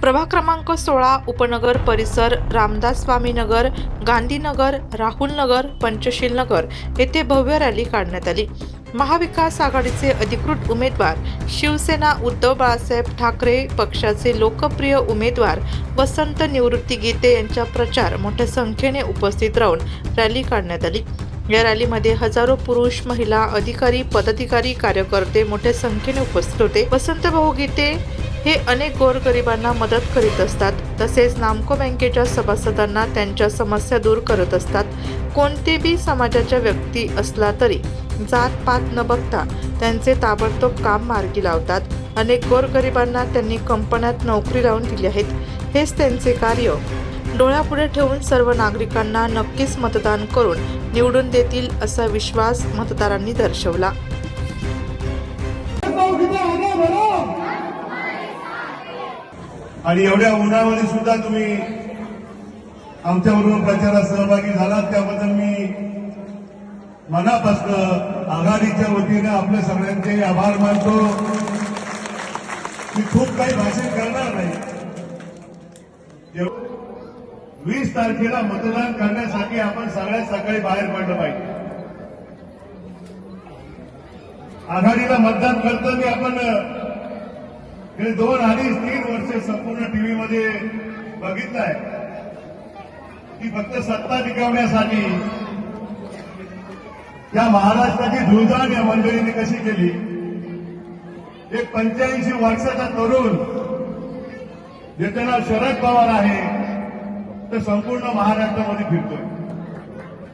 प्रभाग क्रमांक सोळा उपनगर परिसर रामदास स्वामी नगर गांधीनगर राहुल नगर पंचशील नगर येथे भव्य रॅली काढण्यात आली. महाविकास आघाडीचे अधिकृत उमेदवार शिवसेना उद्धव बाळासाहेब ठाकरे पक्षाचे लोकप्रिय उमेदवार वसंत निवृत्ती गीते यांचा प्रचार मोठ्या संख्येने उपस्थित राहून रॅली काढण्यात आली. या रॅलीमध्ये हजारो पुरुष महिला अधिकारी पदाधिकारी कार्यकर्ते मोठ्या संख्येने उपस्थित होते. वसंत भाऊ गीते हे अनेक गोरगरिबांना मदत करीत असतात. तसेच नामको बँकेच्या सभासदांना त्यांच्या समस्या दूर करत असतात. कोणतेही समाजाच्या व्यक्ती असला तरी जात पात न बघता त्यांचे ताबडतोब काम मार्गी लावतात. अनेक गोरगरिबांना त्यांनी कंपन्यात नोकरी लावून दिली आहेत. हेच त्यांचे कार्य. डोळ्यापुढे ठेवून सर्व नागरिकांना नक्कीच मतदान करून निवडून देतील असा विश्वास मतदारांनी दर्शवला. आणि एवढ्या उन्हामध्ये सुद्धा तुम्ही आमच्याबरोबर प्रचारात सहभागी झालात. त्याबद्दल मी मनापासून आघाडीच्या वतीने आपल्या सगळ्यांचे आभार मानतो. मी खूप काही भाषण करणार नाही. वीस तारखेला मतदान करण्यासाठी आपण सगळ्यात सकाळी बाहेर पडलं पाहिजे. आघाडीला मतदान करताना आपण गेले दोन अडीच तीन वर्ष संपूर्ण टीव्हीमध्ये बघितलंय. की फक्त सत्ता टिकवण्यासाठी या महाराष्ट्राची धुळधाण या मंडळीने कशी केली? एक पंच्याऐंशी वर्षाचा तरुण ज्याचं नाव शरद पवार आहे तर संपूर्ण महाराष्ट्रामध्ये फिरतोय.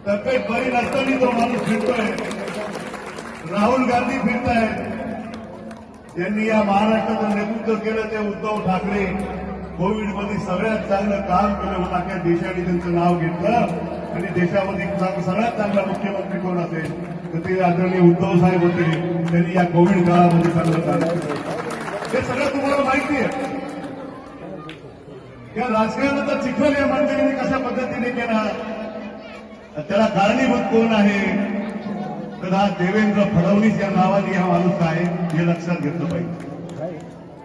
तर काही बरी नसताना तो माणूस फिरतोय. राहुल गांधी फिरतायत त्यांनी या महाराष्ट्राचं नेतृत्व केलं ते उद्धव ठाकरे. कोविडमध्ये सगळ्यात चांगलं काम केलं म्हणून अख्या देशाने त्यांचं नाव घेतलं. आणि देशामध्ये सगळ्यात चांगला मुख्यमंत्री कोण असेल? तर ते आदरणीय उद्धव साहेब होते. त्यांनी या कोविड काळामध्ये चांगलं काम केलं. हे सगळं तुम्हाला माहिती आहे. या राजकारणाचा चिखल या मंडळीने कशा पद्धतीने केला? त्याला कारणीभूत कोण आहे? तर हा देवेंद्र फडणवीस या नावाने हा माणूस आहे हे लक्षात घेतलं पाहिजे.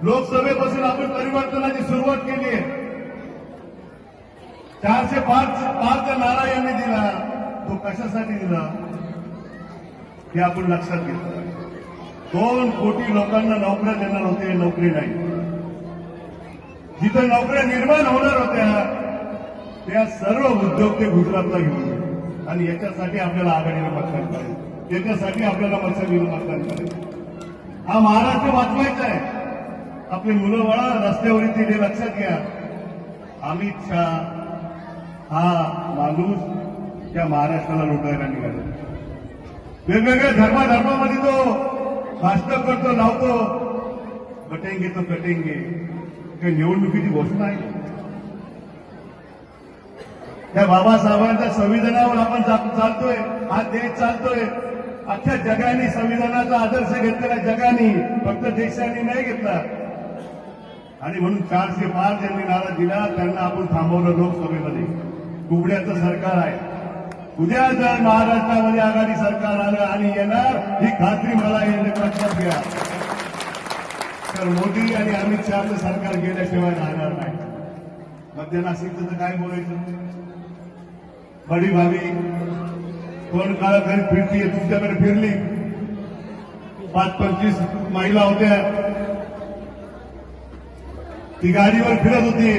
लोकसभेपासून आपण परिवर्तनाची सुरुवात केली आहे. चारशे पाच पाच नारा यांनी दिला. तो कशासाठी दिला? हे आपण लक्षात घेतलं दोन कोटी लोकांना नोकऱ्या देणार होते नोकरी नाही. जिथं नोकऱ्या निर्माण होणार होत्या त्या सर्व उद्योग ते गुजरातला घेऊन आणि याच्यासाठी आपल्याला आघाडीला मतदान करायचं. याच्यासाठी आपल्याला मतदानीला मतदान करायचं. हा महाराष्ट्र वाचवायचा आहे. आपली मुलं वळा रस्त्यावर येतील लक्षात घ्या. अमित शहा हा माणूस त्या महाराष्ट्राला लुटायला निघाला. वेगवेगळ्या धर्माधर्मामध्ये तो भाषण करतो लावतो. कटेंगे तो कटेंगे. काही निवडणुकीची घोषणा आहे. त्या बाबासाहेबांच्या संविधानावर आपण चालतोय हा देश चालतोय. अख्ख्या जगाने संविधानाचा आदर्श घेतलेला जगाने फक्त देशाने नाही घेतला. आणि म्हणून चारशे पाच ज्यांनी नारा दिला त्यांना आपण थांबवलं लोकसभेमध्ये. कुबड्याचं सरकार आहे. उद्या जर महाराष्ट्रामध्ये आघाडी सरकार आलं आणि येणार ही खात्री मला येणे लक्षात घ्या. तर मोदी आणि अमित शहाचं सरकार गेल्याशिवाय राहणार नाही. मध्य नाशिकचं तर काय बोलायचं? बडी भावी कोण काळ घरी फिरतीये तुमच्याकडे फिरली. पाच पंचवीस महिला होत्या. ती गाडीवर फिरत होती.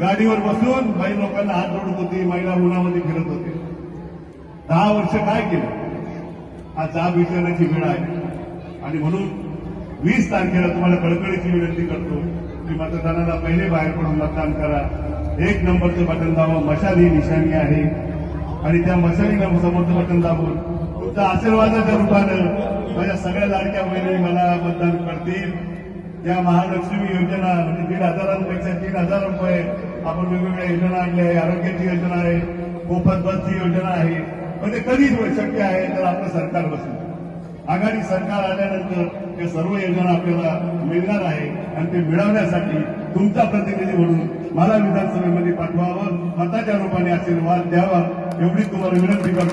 गाडीवर बसून बाई लोकांना हात जोडत होती. महिला उन्हामध्ये फिरत होती. दहा वर्ष काय केलं? हा जाब विचारण्याची वेळ आहे आणि म्हणून वीस तारखेला तुम्हाला कळकळीची विनंती करतो की मतदानाला पहिले बाहेर पडून मतदान करा. एक नंबरचं बटन दाबा. मशाली निशाणी आहे. आणि त्या मशाली समोरचं बटन दाबून तुमच्या आशीर्वादाच्या रूपानं माझ्या सगळ्या लाडक्या बहिणी मला मतदान करतील. या महालक्ष्मी योजना म्हणजे दीड हजारांपेक्षा तीन हजार रुपये आपण वेगवेगळ्या योजना आणल्या आहे आरोग्याची योजना आहे मोफत बसची योजना आहे. पण ते कधीच शक्य आहे तर आपलं सरकार बसेल. आघाडी सरकार आल्यानंतर या सर्व योजना आपल्याला मिळणार आहे आणि ते मिळवण्यासाठी तुमचा प्रतिनिधी म्हणून मला विधानसभेमध्ये पाठवावं मताच्या रूपाने आशीर्वाद द्यावा एवढी तुम्हाला विनंती करतो.